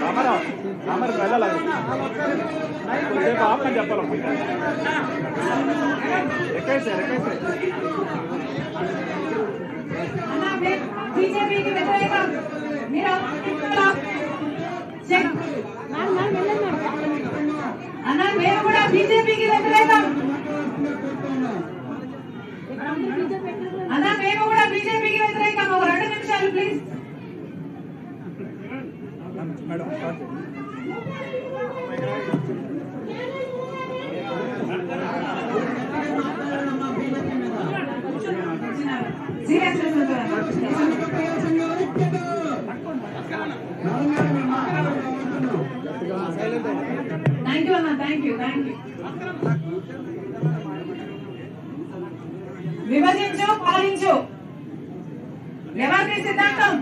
రామారా రామారా వెళ్ళాలి కొద్దిసేపు ఆపని చెప్పాలి ఎక్కైతే ఎక్కైతే బీజేపీకి వ్యతిరేకం మీరు చెక్ అన్న మేము కూడా బీజేపీకి వ్యతిరేకం అన్న మేము కూడా బీజేపీకి వ్యతిరేకం ఒక రెండు నిమిషాలు ప్లీజ్ మేడం థ్యాంక్ యూ అన్న థ్యాంక్ యూ థ్యాంక్ యూ విభజించు పాలించు. ఎవరి సిద్ధాంతం?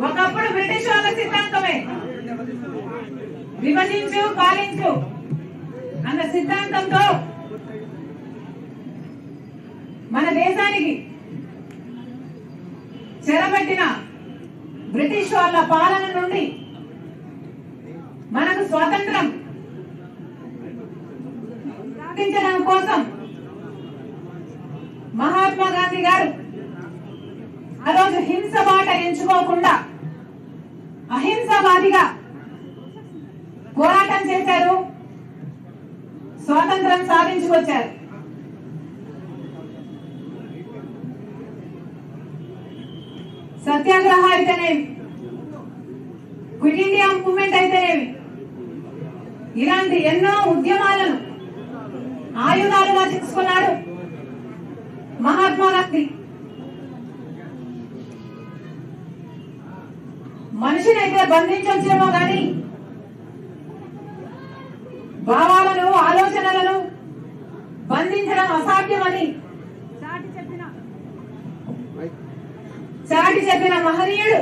ఒకప్పుడు బ్రిటిష్ వాళ్ళ సిద్ధాంతమే. విభజించు పాలించు అన్న సిద్ధాంతంతో మన దేశానికి చెరబట్టిన బ్రిటిష్ వాళ్ళ పాలన నుండి మనకు స్వాతంత్రం సాధించడం కోసం మహాత్మా గాంధీ గారు ఆ రోజు హింస మాట ఎంచుకోకుండా అహింసవాదిగా పోరాటం చేశారు స్వాతంత్రం సాధించుకొచ్చారు. సత్యాగ్రహ అయితేనేమి క్విట్ ఇండియా మూవ్మెంట్ అయితేనేమి ఇలాంటి ఎన్నో ఉద్యమాలను ఆయుధాలుగా చేసుకున్నాడు మహాత్మా గాంధీ. మనిషినైతే బంధించొచ్చేమో గాని భావాలను ఆలోచనలను బంధించడం అసాధ్యమని చాటి చెప్పిన. మహనీయుడు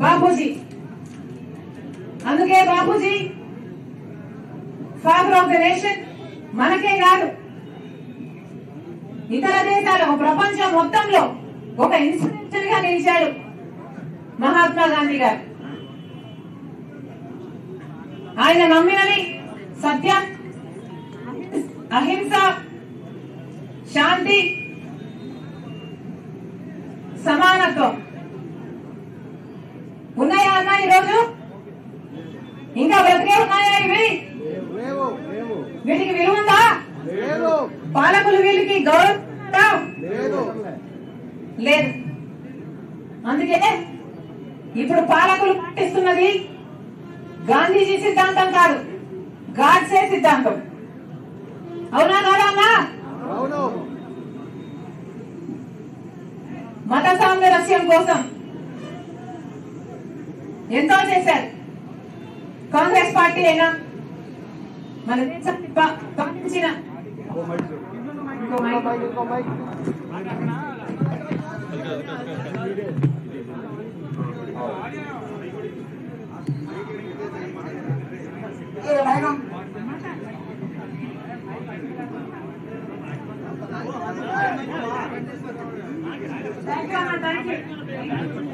బాపూజీ. అందుకే Bapuji father of the nation మనకే కాదు. ఇతర దేశాలకు ప్రపంచం మొత్తంలో ఒక ఇన్స్పిరేషన్గా నిలిచాడు. మహాత్మా గాంధీ గారు. ఆయన నమ్మినవి సత్యం. అహింస శాంతి సమానత్వం. ఉన్నాయా అన్న ఈరోజు? ఇంకా బ్రతికే ఉన్నాయా ఇవి? వీటికి విలువ ఉందా పాలకులు వీళ్ళకి గౌరవం? లేదు. అందుకే ఇప్పుడు పాలకులు పాటిస్తున్నది గాంధీజీ సిద్ధాంతం కాదు. గాడ్సే సిద్ధాంతం. అవునా కాదా అన్నా? మత సామరస్యం కోసం ఎంతో చేశారు. కాంగ్రెస్ పార్టీ అయినా మన దేశాన్ని పా- పాలించిన ఇంకో మైక్. Thank you, అన్న, thank you.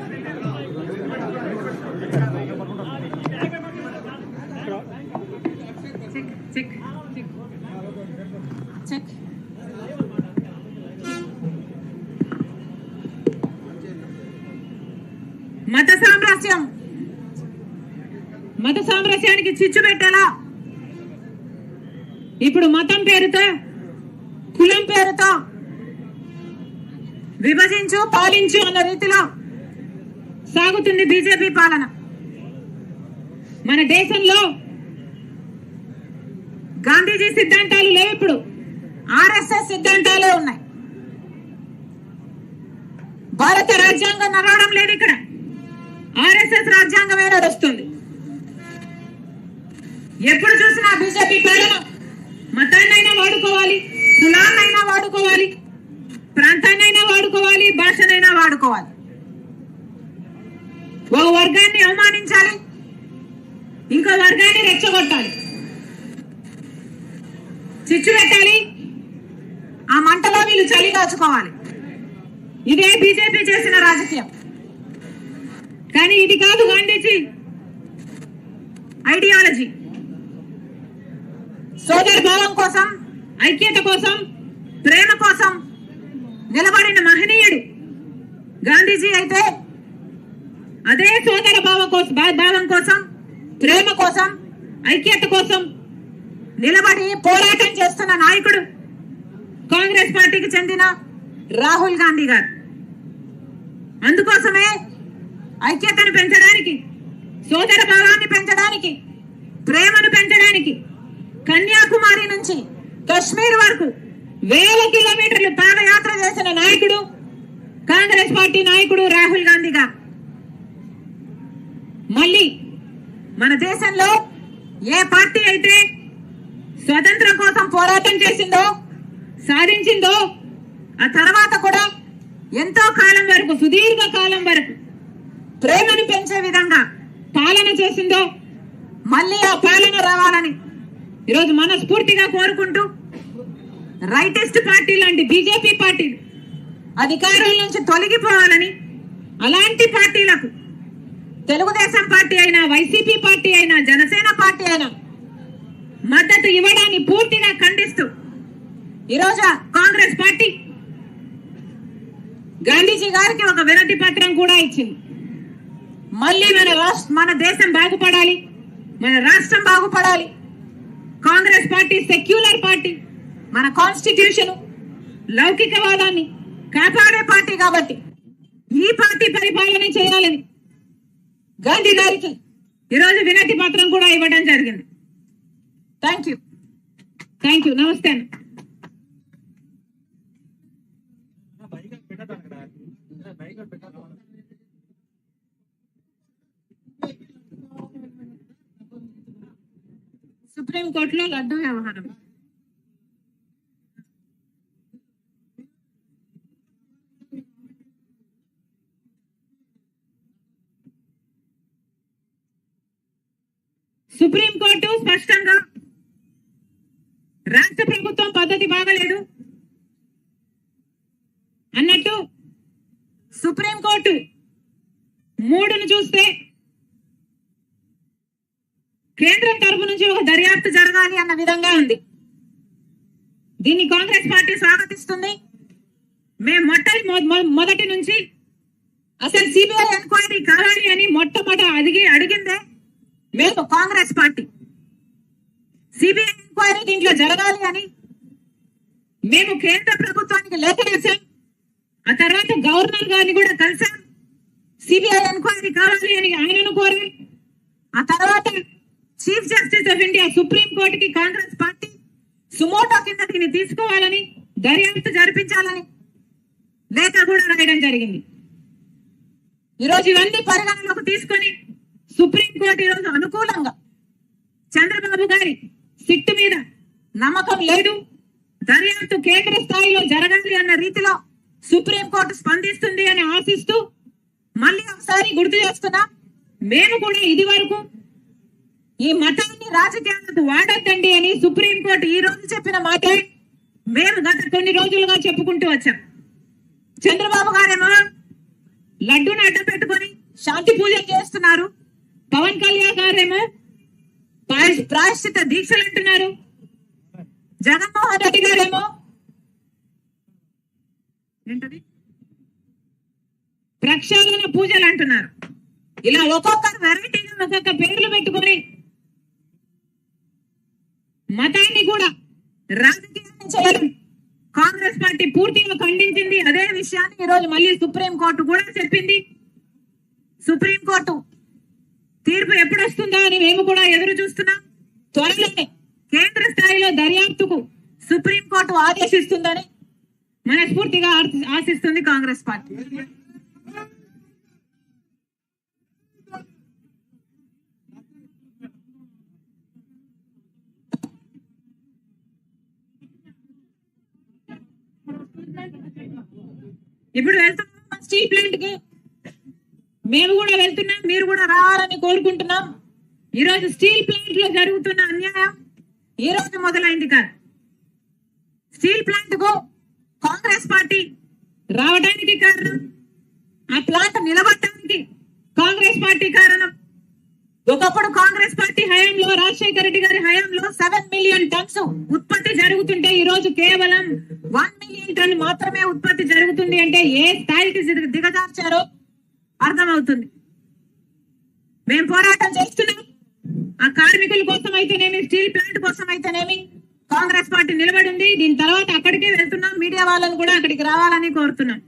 చిచ్చు పెట్టాలా? ఇప్పుడు మతం పేరుతో కులం పేరుతో విభజించు పాలించు అన్న రీతిలో సాగుతుంది బీజేపీ పాలన. మన దేశంలో గాంధీజీ సిద్ధాంతాలు లేవు ఇప్పుడు. ఆర్ఎస్ఎస్ సిద్ధాంతాలే ఉన్నాయి. భారత రాజ్యాంగం నడవడం లేదు ఇక్కడ. ఆర్ఎస్ఎస్ రాజ్యాంగమే నడుస్తుంది ఎప్పుడు చూసినా బీజేపీ పేరును మతాన్నైనా వాడుకోవాలి కులాన్నైనా వాడుకోవాలి ప్రాంతాన్నైనా వాడుకోవాలి భాషనైనా వాడుకోవాలి. ఓ వర్గాన్ని అవమానించాలి ఇంకో వర్గాన్ని రెచ్చగొట్టాలి. చిచ్చు పెట్టాలి ఆ మంటలో వీళ్ళు చలి దాచుకోవాలి. ఇదే బీజేపీ చేసిన రాజకీయం. కానీ ఇది కాదు గాంధీజీ ఐడియాలజీ. సోదర భావం కోసం ఐక్యత కోసం ప్రేమ కోసం నిలబడిన మహనీయుడు గాంధీజీ అయితే అదే సోదర భావ కోసం భావం కోసం ప్రేమ కోసం ఐక్యత కోసం నిలబడి పోరాటం చేస్తున్న నాయకుడు కాంగ్రెస్ పార్టీకి చెందిన రాహుల్ గాంధీ గారు. అందుకోసమే ఐక్యతను పెంచడానికి సోదర భావాన్ని పెంచడానికి ప్రేమను పెంచడానికి కన్యాకుమారి నుంచి కశ్మీర్ వరకు వేల కిలోమీటర్లు పాదయాత్ర చేసిన నాయకుడు కాంగ్రెస్ పార్టీ నాయకుడు రాహుల్ గాంధీగా. మళ్ళీ మన దేశంలో ఏ పార్టీ అయితే స్వతంత్రం కోసం పోరాటం చేసిందో సాధించిందో ఆ తర్వాత కూడా ఎంతో కాలం వరకు సుదీర్ఘ కాలం వరకు ప్రేమను పెంచే విధంగా పాలన చేసిందో మళ్ళీ ఆ పాలన రావాలని ఈరోజు మనస్ఫూర్తిగా కోరుకుంటూ రైటెస్ట్ పార్టీ లాంటి బీజేపీ పార్టీలు అధికారం నుంచి తొలగిపోవాలని అలాంటి పార్టీలకు తెలుగుదేశం పార్టీ అయినా వైసీపీ పార్టీ అయినా జనసేన పార్టీ అయినా మద్దతు ఇవ్వడాన్ని పూర్తిగా ఖండిస్తూ ఈరోజు కాంగ్రెస్ పార్టీ గాంధీజీ గారికి ఒక వినతి పత్రం కూడా ఇచ్చింది. మళ్ళీ మన రాష్ట్ర మన దేశం బాగుపడాలి మన రాష్ట్రం బాగుపడాలి. కాంగ్రెస్ పార్టీ సెక్యులర్ పార్టీ మన కాన్స్టిట్యూషన్ లౌకికవాదాన్ని కాపాడే పార్టీ కాబట్టి ఈ పార్టీ పరిపాలన చేయాలని గాంధీ గారికి ఈరోజు వినతి పత్రం కూడా ఇవ్వడం జరిగింది. థ్యాంక్ యూ థ్యాంక్ యూ నమస్తే సుప్రీంకోర్టులో లడ్డు వ్యవహారం. సుప్రీం కోర్టు స్పష్టంగా రాష్ట్ర ప్రభుత్వం పద్ధతి బాగలేదు అన్నట్టు సుప్రీం కోర్టు మూడును చూస్తే కేంద్రం తరపు నుంచి ఒక దర్యాప్తు జరగాలి అన్న విధంగా ఉంది. దీన్ని కాంగ్రెస్ పార్టీ స్వాగతిస్తుంది. మేము మొట్టటి మొ- మొదటి నుంచి అసలు సిబిఐ ఎంక్వైరీ కావాలి అని మొట్టమొదట అడిగి అడిగిందే మేము కాంగ్రెస్ పార్టీ. సిబిఐ ఎంక్వైరీ దీంట్లో జరగాలి అని మేము కేంద్ర ప్రభుత్వానికి లేఖ రాశాం ఆ తర్వాత గవర్నర్ గారిని కూడా కలిసాం. సిబిఐ ఎంక్వైరీ కావాలి అని ఆయనను కోరాం. ఆ తర్వాత chief justice of India supreme కోర్టుకి కాంగ్రెస్ పార్టీ సుమోటో కింద దీన్ని తీసుకోవాలని దర్యాప్తు జరిపించాలని లేఖ కూడా రాయడం జరిగింది. ఈరోజు ఇవన్నీ పరిగణలోకి తీసుకొని సుప్రీం కోర్టు ఈరోజు అనుకూలంగా చంద్రబాబు గారి సిట్టు మీద నమ్మకం లేదు. దర్యాప్తు కేంద్ర స్థాయిలో జరగాలి అన్న రీతిలో సుప్రీంకోర్టు స్పందిస్తుంది అని ఆశిస్తూ మళ్ళీ ఒకసారి గుర్తు చేస్తున్నా మేము కూడా ఇది వరకు ఈ మతాన్ని రాజకీయాలకు వాడద్దండి అని సుప్రీంకోర్టు ఈ రోజు చెప్పిన మాట మేము గత కొన్ని రోజులుగా చెప్పుకుంటూ వచ్చాం. చంద్రబాబు గారేమో లడ్డూని అడ్డం పెట్టుకొని శాంతి పూజలు చేస్తున్నారు. పవన్ కళ్యాణ్ గారేమో ప్రాయ- ప్రాయశ్చిత దీక్షలు అంటున్నారు. జగన్మోహన్ రెడ్డి గారేమో ఏంటది? ప్రక్షాళన పూజలు అంటున్నారు. ఇలా ఒక్కొక్కరు వెరైటీగా ఒక్కొక్క పేర్లు పెట్టుకొని మతాన్ని కూడా రాజకీయాన్ని చేయడం. కాంగ్రెస్ పార్టీ పూర్తిగా ఖండించింది. అదే విషయాన్ని ఈరోజు రోజు మళ్ళీ సుప్రీం కోర్టు కూడా చెప్పింది. సుప్రీం కోర్టు తీర్పు ఎప్పుడు వస్తుందా అని మేము కూడా ఎదురు చూస్తున్నాం. త్వరలోనే కేంద్ర స్థాయిలో దర్యాప్తుకు సుప్రీం కోర్టు ఆదేశిస్తుందని మనస్ఫూర్తిగా ఆశిస్తుంది కాంగ్రెస్ పార్టీ. ఇప్పుడు వెళ్తున్నాం స్టీల్ ప్లాంట్కి. మేము కూడా వెళ్తున్నాం మీరు కూడా రావాలని కోరుకుంటున్నాం. ఈ రోజు స్టీల్ ప్లాంట్లో జరుగుతున్న అన్యాయం ఈ రోజు మొదలైంది కాదు. స్టీల్ ప్లాంట్కు కాంగ్రెస్ పార్టీ రావడానికి కారణం ఆ ప్లాంట్ నిలబడటానికి కాంగ్రెస్ పార్టీ కారణం. ఒకప్పుడు కాంగ్రెస్ పార్టీ హయాంలో రాజశేఖర రెడ్డి గారి హయాంలో సెవెన్ మిలియన్ టన్స్ ఉత్పత్తి జరుగుతుంటే ఈ రోజు కేవలం వన్ మిలియన్ టన్ మాత్రమే ఉత్పత్తి జరుగుతుంది అంటే ఏ స్థాయికి దిగజార్చారో అర్థమవుతుంది. మేము పోరాటం చేస్తున్నాం. ఆ కార్మికుల కోసం అయితేనేమి స్టీల్ ప్లాంట్ కోసం అయితేనేమి కాంగ్రెస్ పార్టీ నిలబడి ఉంది దీని తర్వాత అక్కడికే వెళ్తున్నాం. మీడియా వాళ్ళని కూడా అక్కడికి రావాలని కోరుతున్నాం.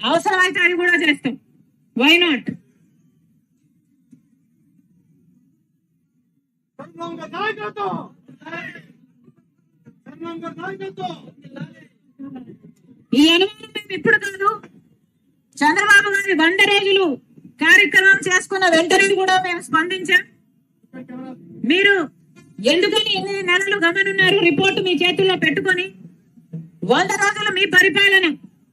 అవసరమైతే అది కూడా చేస్తాం. వై నాట్ సంఘంగా నాయకత్వం! సంఘంగా నాయకత్వం! ఈ అనుభవం మేము ఇప్పుడు కాదు. చంద్రబాబు గారి వంద రోజులు కార్యక్రమం చేసుకున్న వెంటనే కూడా మేము స్పందించాం. మీరు ఎందుకని ఎనిమిది నెలలు గమనున్నారు రిపోర్టు మీ చేతుల్లో పెట్టుకొని? వంద రోజులు మీ పరిపాలన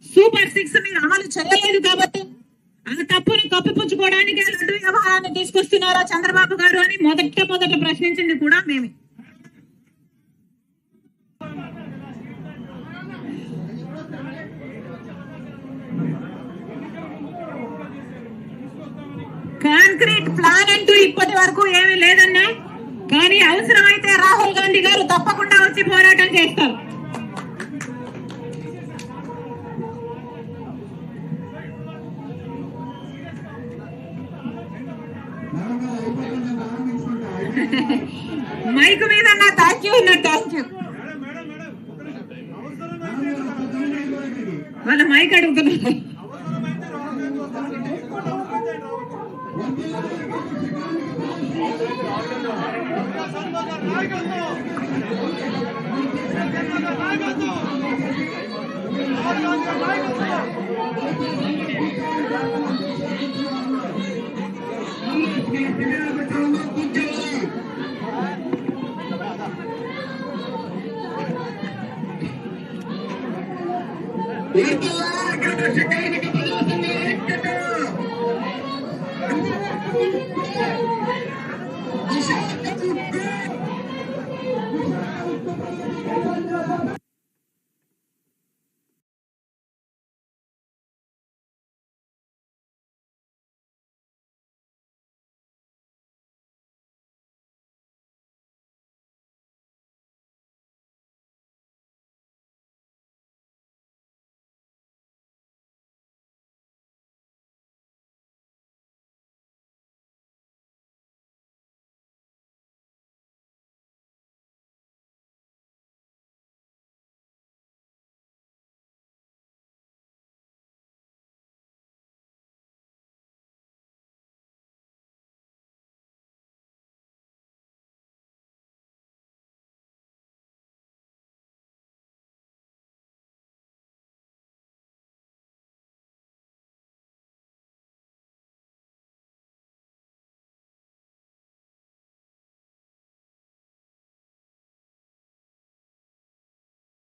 సూపర్ సిక్స్ మీరు అమలు చేయలేదు కాబట్టి ఆ తప్పుని కప్పిపుచ్చుకోవడానికి లడ్డు వ్యవహారాన్ని తీసుకొస్తున్నారా చంద్రబాబు గారు అని మొదట మొదట ప్రశ్నించింది కూడా మేమే. కాంక్రీట్ ప్లాన్ అంటూ ఇప్పటి వరకు ఏమీ లేదన్నా. కానీ అవసరమైతే రాహుల్ గాంధీ గారు తప్పకుండా వచ్చి పోరాటం చేస్తారు. మైక్ మీద అన్న థ్యాంక్ యూ అన్న థ్యాంక్ యూ వాళ్ళ మైక్ అడుగుతున్నారు. సంఘంగా నాయకత్వం